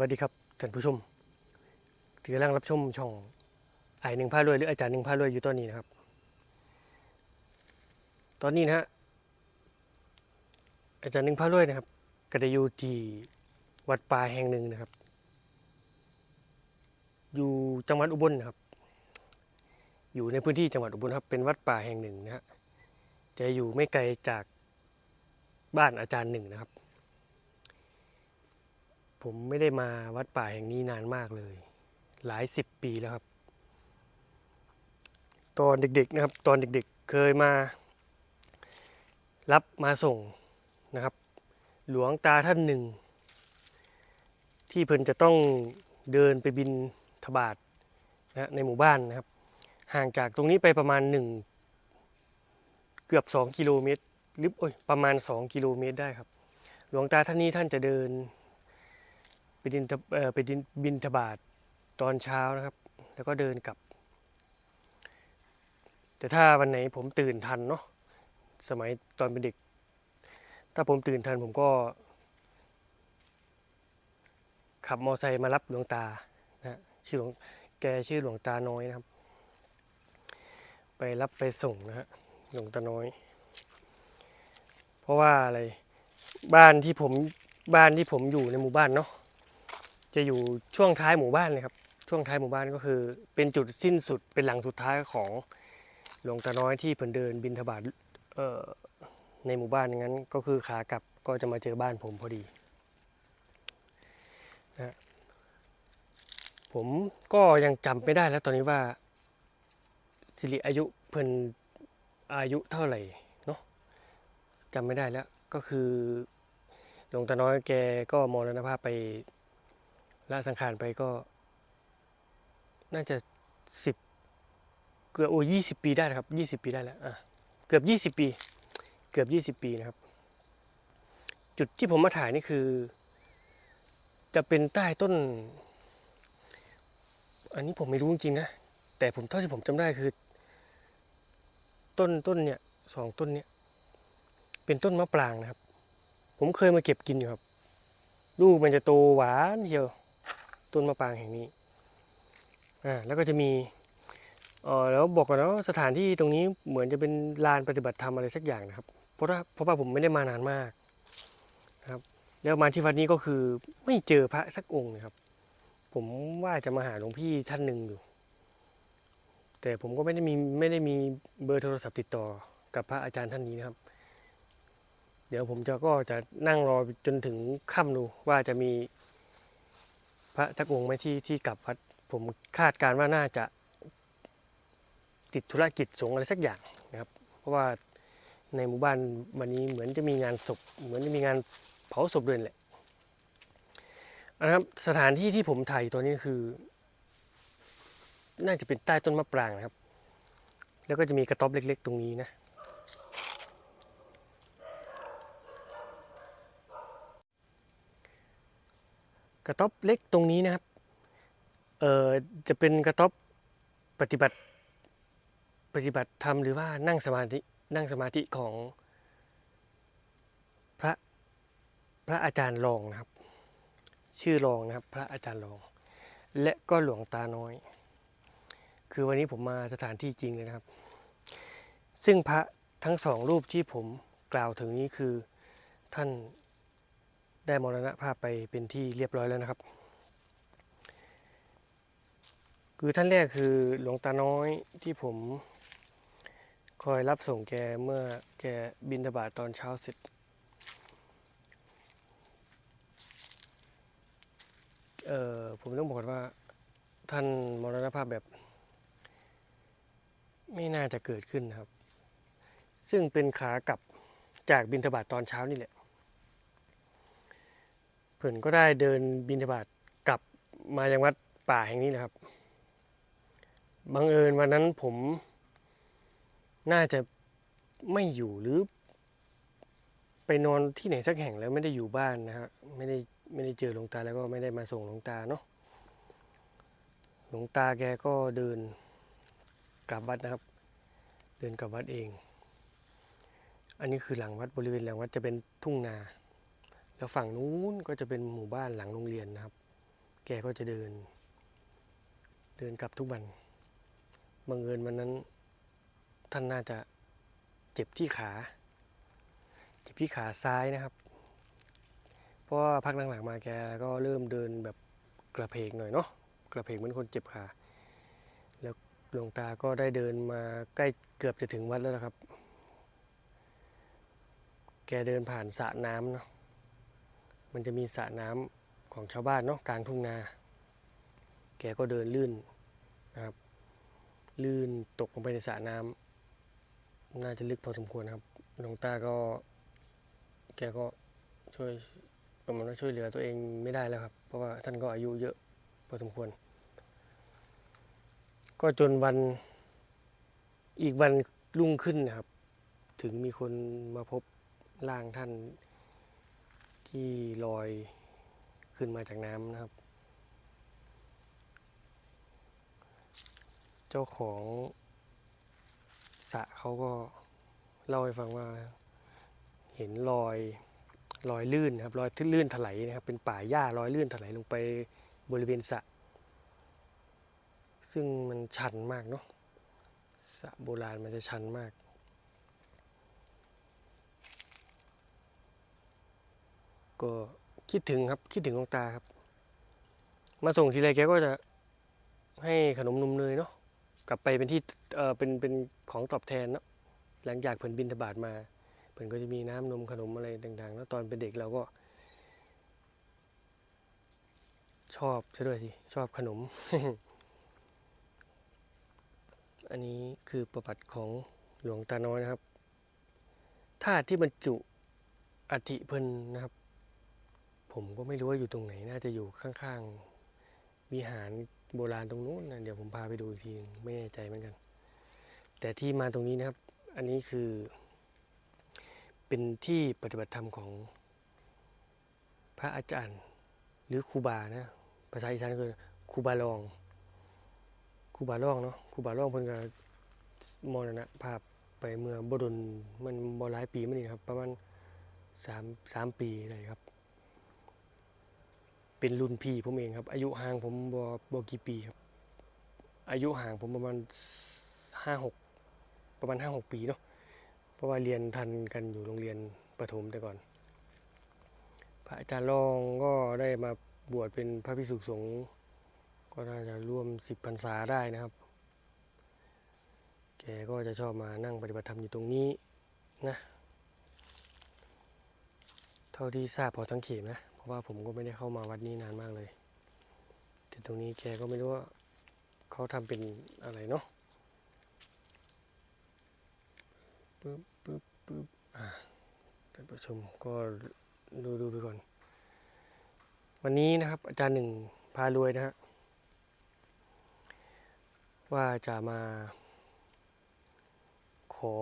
สวัสดีครับท่านผู้ชมที่กำลังรับชมช่องไอหนึ่งพารวยหรืออาจารย์หนึ่งพารวยอยู่ตอนนี้นะครับ ตอนนี้นะฮะอาจารย์หนึ่งพารวยนะครับก็ได้อยู่ที่วัดป่าแห่งหนึ่งนะครับ อยู่จังหวัดอุบลนะครับ อยู่ในพื้นที่จังหวัดอุบลครับ เป็นวัดป่าแห่งหนึ่งนะฮะจะอยู่ไม่ไกลจากบ้านอาจารย์หนึ่งนะครับ ผมไม่ได้มาวัดป่าแห่งนี้นานมากเลย หลายสิบปีแล้วครับ ตอนเด็กๆนะครับ ตอนเด็กๆเคยมา รับมาส่งนะครับ หลวงตาท่านหนึ่ง ที่เพิ่นจะต้องเดินไปบินทบาทนะในหมู่บ้านนะครับ ห่างจากตรงนี้ไปประมาณหนึ่งเกือบสองกิโลเมตรหรือประมาณสองกิโลเมตรได้ครับ หลวงตาท่านนี้ท่านจะเดิน ดินไปดินบินทบาทตอนเช้านะครับ แล้วก็เดินกลับ แต่ถ้าวันไหนผมตื่นทันเนาะสมัยตอนเป็นเด็ก ถ้าผมตื่นทันผมก็ ขับมอไซค์มารับหลวงตานะชื่อหลวงแกชื่อหลวงตาน้อยนะครับ ไปรับไปส่งนะฮะหลวงตาน้อย เพราะว่าอะไรบ้านที่ผมบ้านที่ผมอยู่ในหมู่บ้านเนาะ จะอยู่ช่วงท้ายหมู่บ้านเลยครับ ช่วงท้ายหมู่บ้านก็คือ เป็นจุดสิ้นสุดเป็นหลังสุดท้ายของหลวงตาน้อยที่เพิ่นเดินบินทบาทในหมู่บ้านงั้นก็คือขากลับก็จะมาเจอบ้านผมพอดีนะฮะผมก็ยังจำไม่ได้แล้วตอนนี้ว่าสิริอายุเพิ่นอายุเท่าไหร่เนาะจำไม่ได้แล้วก็คือหลวงตาน้อยแกก็มรณภาพไป ละสังขารไปก็ น่าจะสิบเกือบโอ้ยี่สิบปีได้ครับยี่สิบปีได้แล้วอะเกือบยี่สิบปี เกือบยี่สิบปีนะครับ จุดที่ผมมาถ่ายนี่คือ จะเป็นใต้ต้น อันนี้ผมไม่รู้จริงนะ แต่ผมเท่าที่ผมจำได้คือ ต้นต้นเนี่ยสองต้นเนี่ย เป็นต้นมะปรางนะครับ ผมเคยมาเก็บกินอยู่ครับลูกมันจะโตหวานเชียว ต้นมะปรางแห่งนี้อ่าแล้วก็จะมีเออแล้วบอกก่อนนะว่าสถานที่ตรงนี้เหมือนจะเป็นลานปฏิบัติธรรมอะไรสักอย่างนะครับ เพราะว่าเพราะว่าผมไม่ได้มานานมากนะครับ แล้วมาที่วัดนี้ก็คือไม่เจอพระสักองค์นะครับ ผมว่าจะมาหาหลวงพี่ท่านหนึ่งอยู่ แต่ผมก็ไม่ได้มีไม่ได้มีเบอร์โทรศัพท์ติดต่อกับพระอาจารย์ท่านนี้นะครับ เดี๋ยวผมจะก็จะนั่งรอจนถึงค่ำดูว่าจะมี ระสักองค์ไหมที่ที่กลับวัดผมคาดการณ์ว่าน่าจะติดธุรกิจสงอะไรสักอย่างนะครับ เพราะว่าในหมู่บ้านวันนี้เหมือนจะมีงานศพเหมือนจะมีงานเผาศพด้วยแหละนะครับสถานที่ที่ผมถ่ายตัวนี้คือ น่าจะเป็นใต้ต้นมะปรางนะครับ แล้วก็จะมีกระต๊อบเล็ก ๆ ตรงนี้นะ กระต๊อบเล็กตรงนี้นะครับ เอ่อจะเป็นกระต๊อบปฏิบัติปฏิบัติธรรมหรือว่านั่งสมาธินั่งสมาธิของพระพระอาจารย์รองนะครับ ชื่อรองนะครับ พระอาจารย์รอง และก็หลวงตาน้อย คือวันนี้ผมมาสถานที่จริงเลยนะครับ ซึ่งพระทั้งสองรูปที่ผมกล่าวถึงนี้คือท่าน ได้มรณภาพไปเป็นที่เรียบร้อยแล้วนะครับ คือท่านแรกคือหลวงตาน้อยที่ผมคอยรับส่งแกเมื่อแกบินทบาทตอนเช้าเสร็จ เอ่อผมต้องบอกว่าท่านมรณภาพแบบ ไม่น่าจะเกิดขึ้นครับ ซึ่งเป็นขากลับจากบินทบาทตอนเช้านี่แหละ เพิ่นก็ได้เดินบินทบาทกลับมายังวัดป่าแห่งนี้นะครับ บังเอิญวันนั้นผมน่าจะไม่อยู่หรือไปนอนที่ไหนสักแห่งแล้วไม่ได้อยู่บ้านนะครับไม่ได้ไม่ได้เจอหลวงตาแล้วก็ไม่ได้มาส่งหลวงตาเนาะหลวงตาแกก็เดินกลับวัดนะครับ เดินกลับวัดเอง อันนี้คือหลังวัดบริเวณหลังวัดจะเป็นทุ่งนา แล้วฝั่งนู้นก็จะเป็นหมู่บ้านหลังโรงเรียนนะครับ แกก็จะเดิน เดินกลับทุกวันบังเอิญวันนั้น ท่านน่าจะเจ็บที่ขา เจ็บที่ขาซ้ายนะครับ เพราะว่าพักหลังๆมาแกก็เริ่มเดินแบบกระเพกหน่อยเนาะกระเพกเหมือนคนเจ็บขาแล้วหลวงตาก็ได้เดินมาใกล้เกือบจะถึงวัดแล้วนะครับ แกเดินผ่านสระน้ำเนาะ มันจะมีสระน้ำของชาวบ้านเนาะกลางทุ่งนา แกก็เดินลื่นนะครับ ลื่นตกลงไปในสระน้ำน่าจะลึกพอสมควรครับหลวงตาก็ แกก็ช่วยประมาณว่าช่วยเหลือตัวเองไม่ได้แล้วครับ เพราะว่าท่านก็อายุเยอะพอสมควร ก็จนวันอีกวันรุ่งขึ้นนะครับ ถึงมีคนมาพบร่างท่าน ที่ลอยขึ้นมาจากน้ำนะครับ เจ้าของสะเขาก็เล่าให้ฟังว่าเห็นรอยรอยลื่นครับรอยที่ลื่นถลายนะครับ เป็นป่าหญ้ารอยลื่นถลายลงไปบริเวณสะ ซึ่งมันชันมากเนาะสะโบราณมันจะชันมาก ก็คิดถึงครับคิดถึงหลวงตาครับ มาส่งทีไรแกก็จะให้ขนมนมเนยเนาะกลับไปเป็นที่เออเป็นเป็นของตอบแทนเนาะหลังจากเพิ่นบินทบาทมาเพิ่นก็จะมีน้ำนมขนมอะไรต่างๆ แล้วตอนเป็นเด็กเราก็ ชอบซะด้วยสิชอบขนม อันนี้คือประวัติของหลวงตาน้อยนะครับธาตุที่บรรจุอัฐิเพิ่นนะครับ ผมก็ไม่รู้ว่าอยู่ตรงไหน น่าจะอยู่ข้างๆวิหารโบราณตรงนู้นนะเดี๋ยวผมพาไปดูอีกทีนึงไม่แน่ใจเหมือนกัน แต่ที่มาตรงนี้นะครับ อันนี้คือ เป็นที่ปฏิบัติธรรมของพระอาจารย์ หรือครูบานะ ภาษาอีสานคือครูบาลองครูบาลองเนาะครูบาลองเพิ่นก็มรณภาพไปเมื่อบดนมันบ่หลายปีมานี่ครับ ประมาณสามสามปีได้ครับ เป็นรุ่นพี่ผมเองครับ อายุห่างผมบ่บ่กี่ปีครับ อายุห่างผมประมาณห้าหกประมาณห้าหกปีเนาะเพราะว่าเรียนทันกันอยู่โรงเรียนประถมแต่ก่อน พระอาจารย์รองก็ได้มาบวชเป็นพระภิกษุสงฆ์ก็น่าจะร่วมสิบพรรษาได้นะครับ แกก็จะชอบมานั่งปฏิบัติธรรมอยู่ตรงนี้นะ เท่าที่ทราบพอสังเกตนะ ว่าผมก็ไม่ได้เข้ามาวัดนี้นานมากเลย แต่ตรงนี้แกก็ไม่รู้ว่าเขาทำเป็นอะไรเนาะปึ๊บปึ๊บปึ๊บอ่าท่านผู้ชมก็ดูดูไปก่อน วันนี้นะครับ อาจารย์หนึ่งพารวยนะฮะว่าจะมา ขอ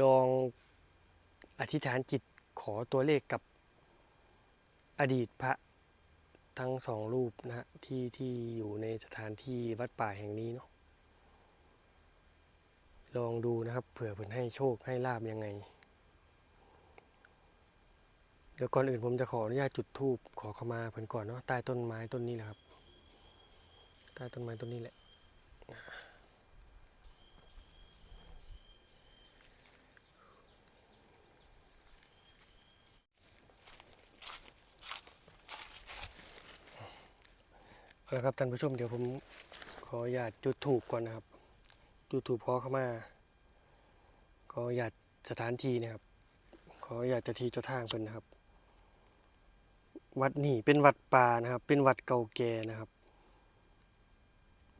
ลองอธิษฐานจิตขอตัวเลขกับ อดีตพระทั้งสองรูปนะฮะที่ที่อยู่ในสถานที่วัดป่าแห่งนี้เนาะลองดูนะครับเผื่อเพิ่นให้โชคให้ลาบยังไง เดี๋ยวก่อนอื่นผมจะขออนุญาตจุดธูปขอเข้ามาเพิ่อนก่อนเนาะใต้ต้นไม้ต้นนี้แหละครับใต้ต้นไม้ต้นนี้แหละ เอาละครับท่านผู้ชมเดี๋ยวผมขออนุญาตจุดถูกก่อนนะครับ จุดถูกขอเข้ามาขออนุญาตสถานที่นะครับ ขออนุญาตจ้าที่เจ้าทางเป็นนะครับ วัดนี่เป็นวัดป่านะครับ เป็นวัดเก่าแก่นะครับ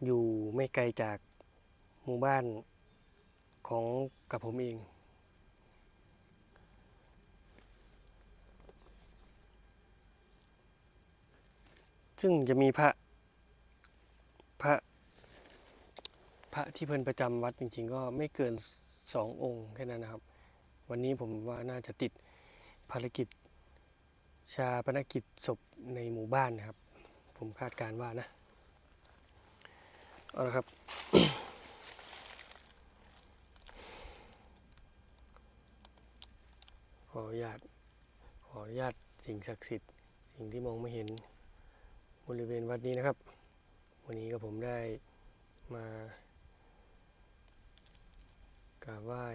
อยู่ไม่ไกลจากหมู่บ้านของกับผมเองซึ่งจะมีพระ พระพระที่เพิ่นประจำวัดจริง ๆ ก็ไม่เกินสององค์แค่นั้นนะครับ วันนี้ผมว่าน่าจะติดภารกิจ ชาปนกิจศพในหมู่บ้านนะครับ ผมคาดการว่านะเอาละครับ ขออนุญาตขออนุญาตสิ่งศักดิ์สิทธิ์สิ่งที่มองไม่เห็นบริเวณวัดนี้นะครับ วันนี้ก็ผมได้มากราบไหว้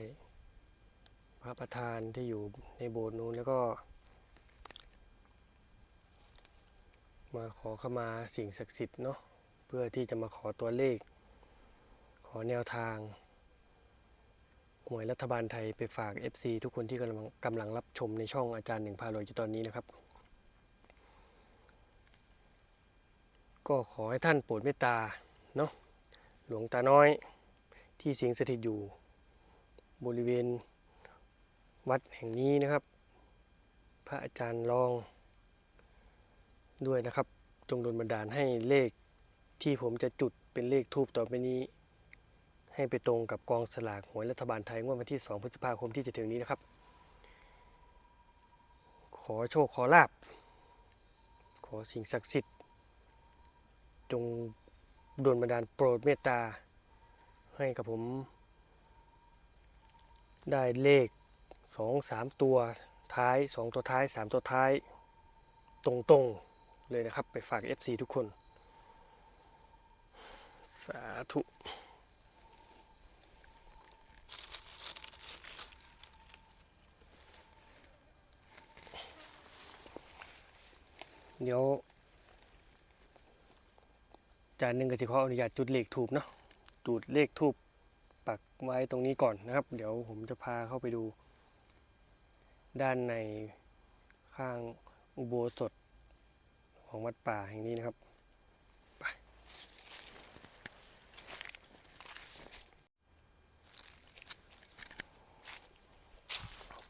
พระประธานที่อยู่ในโบสถ์นู้นแล้วก็ มาขอเข้ามาสิ่งศักดิ์สิทธิ์เนาะเพื่อที่จะมาขอตัวเลข ขอแนวทางหวยรัฐบาลไทยไปฝาก FC ทุกคนที่กำลังกำลังรับชมในช่องอาจารย์หนึ่งพารวยอยู่ตอนนี้นะครับ ก็ขอให้ท่านโปรดเมตตาเนาะหลวงตาน้อยที่สิงสถิตอยู่บริเวณวัดแห่งนี้นะครับ พระอาจารย์รองด้วยนะครับ จงดลบันดาลให้เลขที่ผมจะจุดเป็นเลขทูบต่อไปนี้ ให้ไปตรงกับกองสลากหวยรัฐบาลไทยงวดวันที่ 2 พฤษภาคมที่จะถึงนี้นะครับ ขอโชคขอลาบ ขอสิ่งศักดิ์สิทธิ์ จงดลบันดาลโปรดเมตตา ให้กับผม ได้เลขสองสามตัวท้ายสองตัวท้ายสามตัวท้าย ตรงๆ เลยนะครับ ไปฝาก FC ทุกคน สาธุเดี๋ยว จานหนึ่งก็จะขออนุญาตจุดเลขทูบเนาะจุดเลขทูบปักไว้ตรงนี้ก่อนนะครับ เดี๋ยวผมจะพาเข้าไปดู ด้านในข้างอุโบสถของวัดป่าแห่งนี้นะครับไป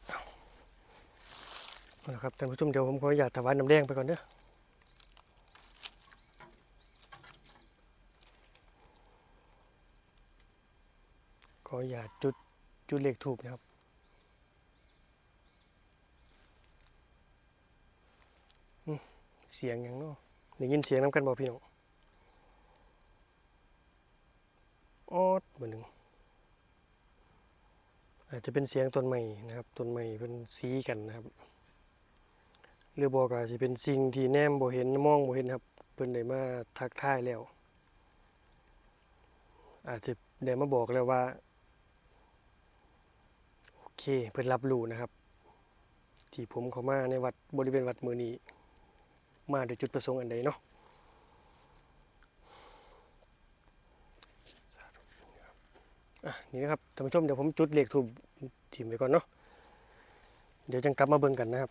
เอาละครับท่านผู้ชมเดี๋ยวผมขออนุญาตถวายน้ำแดงไปก่อนเด้อ ขออย่าจุดจุดเลขถูกนะครับ เสียงอย่างเนาะได้ยินเสียงน้ำกันบอกพี่น้องออดเหมือนหนึ่งอาจจะเป็นเสียงต้นไม้นะครับต้นไม้เป็นสีกันนะครับหรือบอกอาจจะเป็นสิ่งที่แนมบ่เห็นมองบ่เห็นครับเพิ่นได้มาทักทายแล้ว อาจจะได้มาบอกแล้วว่า เคเพื่อรับรู้นะครับ ที่ผมเข้ามาในวัดบริเวณวัดมือนี้ มาด้วยจุดประสงค์อันใดเนาะอะนี่นะครับท่านผู้ชมเดี๋ยวผมจุดเหลขถูกถิ่มไปก่อนเนาะเดี๋ยวจังกลับมาเบิ่งกันนะครับ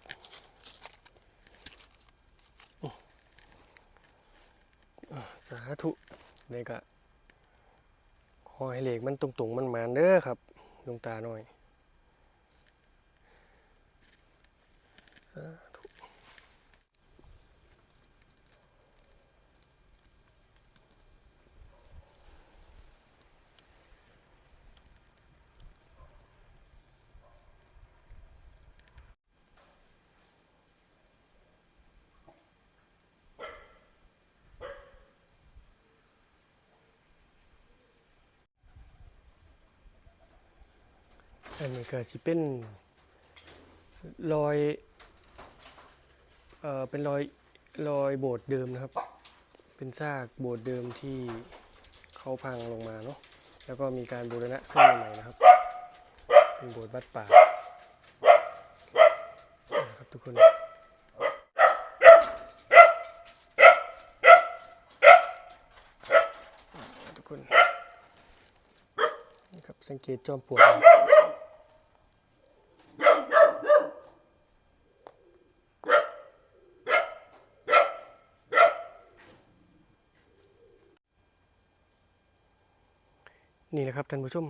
สาธุนี่ก็ขอให้เหลขมันตรงๆมันหมานเด้อครับดวงตาหน่อยาธุอันนี้ก็สิเป็นรอย เอ่อเป็นรอยรอยโบสถ์เดิมนะครับ เป็นซากโบสถ์เดิมที่เขาพังลงมาเนาะแล้วก็มีการบูรณะขึ้นมาใหม่นะครับ เป็นโบสถ์วัดป่านะครับทุกคนทุกคนนี่ครับสังเกตจอมปลวก นี่แหละครับท่านผู้ชม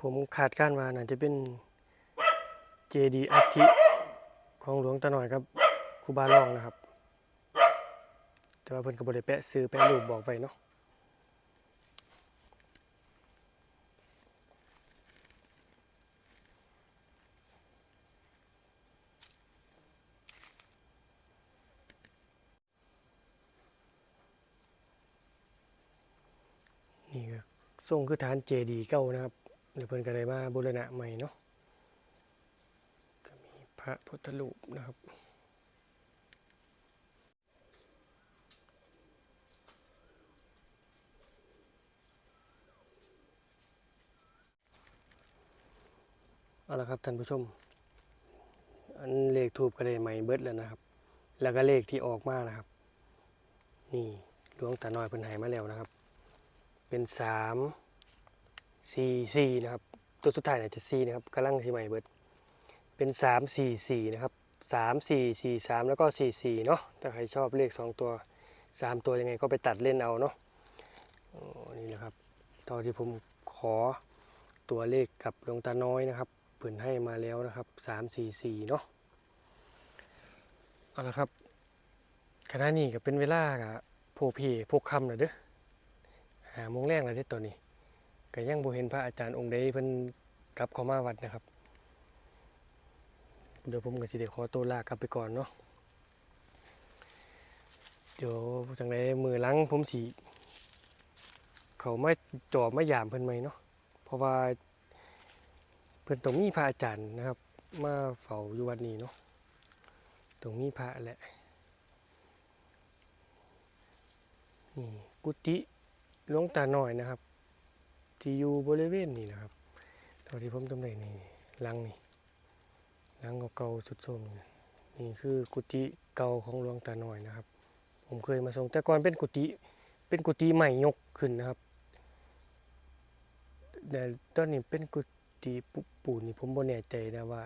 ผมขาดการมาน่าจะเป็นเจดีอัฐิของหลวงตาหน่อยครับครูบาลองนะครับ แต่ว่าเพิ่นก็บ่ได้แปะซื้อแปะรูปบอกไปเนาะ ทรงคือฐานเจดีเก้านะครับเดี๋ยวเพิ่นก็ได้มาบูรณะใหม่เนาะก็มีพระพุทธรูปนะครับเอาละครับท่านผู้ชม อันเลขทูบก็ได้ใหม่เบิดแล้วนะครับ แล้วก็เลขที่ออกมานะครับ นี่หลวงตาน้อยเพิ่นหายมาแล้วนะครับ เป็นสามสี่สี่นะครับ ตัวสุดท้ายน่าจะสี่นะครับกำลังสิใหม่เบิด เป็นสามสี่สี่นะครับสามสี่สี่สามแล้วก็สี่สี่เนาะถ้าใครชอบเลขสองตัวสามตัวยังไงก็ไปตัดเล่นเอาเนาะนี่นะครับตอนที่ผมขอตัวเลขกับหลวงตาน้อยนะครับเพิ่นให้มาแล้วนะครับสามสี่สี่เนาะเอาละครับขณะนี้ก็เป็นเวลากับโพเพโพกคำเลยเด้อ หาโมงแรกแล้วเด้ตอนนี้ก็ยังบ่เห็นพระอาจารย์องค์ใดเพิ่นกลับเข้ามาวัดนะครับ เดี๋ยวผมก็สิได้ขอตัวลากลับไปก่อนเนาะเดี๋ยวจังไดมือหลังผมสิเขาไมาจอบมายามเพิ่นไหมเนาะเพราะว่าเพิ่นต้องมีพระอาจารย์นะครับ มาเฝ้าอยู่วัดนี้เนาะต้องมีพระแหละนี่กุฏิ หลวงตาหน้อยนะครับ ที่อยู่บริเวณนี้นะครับเท่าที่ผมจำได้นี่ลังนี่ลังเก่าๆสุดโทรมนี่นี่คือกุฏิเก่าของหลวงตาหน้อยนะครับ ผมเคยมาส่งแต่ก่อนเป็นกุฏิเป็นกุฏิใหม่ยกขึ้นนะครับแต่ตอนนี้เป็นกุฏิปุปูนนี่ผมบ่แน่ใจนะว่า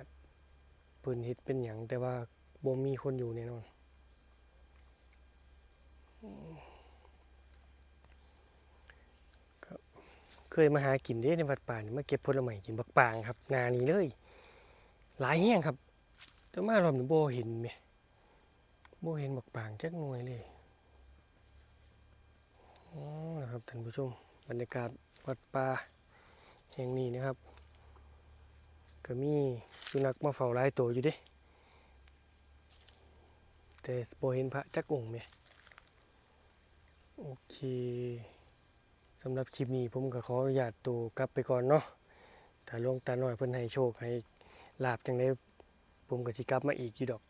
เพิ่นเฮ็ดเป็นหยังแต่ว่าบ่มีคนอยู่แน่นอน เคยมาหากินเด้ในวัดป่านี่มาเก็บผลไม้กินบักปางครับ นานี้เลย หลายแห้งครับ แต่มารอบนี้โบเห็นไหมโบเห็นบักปางจักหน่วยเลยอ๋อนะครับท่านผู้ชมบรรยากาศวัดป่าแห่งนี้นะครับ ก็มีสุนัขมาเฝ้าหลายตัวอยู่เดิแต่โบเห็นพระจักองค์ไหมโอเค สำหรับคลิปนี้ผมก็ขออนุญาตตัวกลับไปก่อนเนาะถ้าลงตาหน่อยเพิ่นให้โชคให้ลาบจังได้ผมก็สิกลับมาอีกอยู่ดอก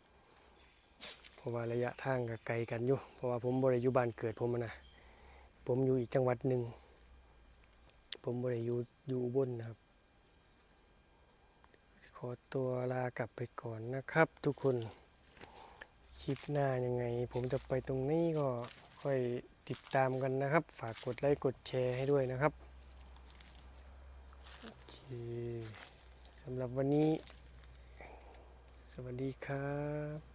เพราะว่าระยะทางก็ไกลกันอยู่ เพราะว่าผมบริยู่บ้านเกิดผมนะผมอยู่อีกจังหวัดหนึ่ง ผมบริยู่อยู่อุบนนะครับ ขอตัวลากลับไปก่อนนะครับ ทุกคนคลิปหน้ายังไง ผมจะไปตรงนี้ก็ค่อย ติดตามกันนะครับ ฝากกดไลค์กดแชร์ให้ด้วยนะครับโอเคสำหรับวันนี้ สวัสดีครับ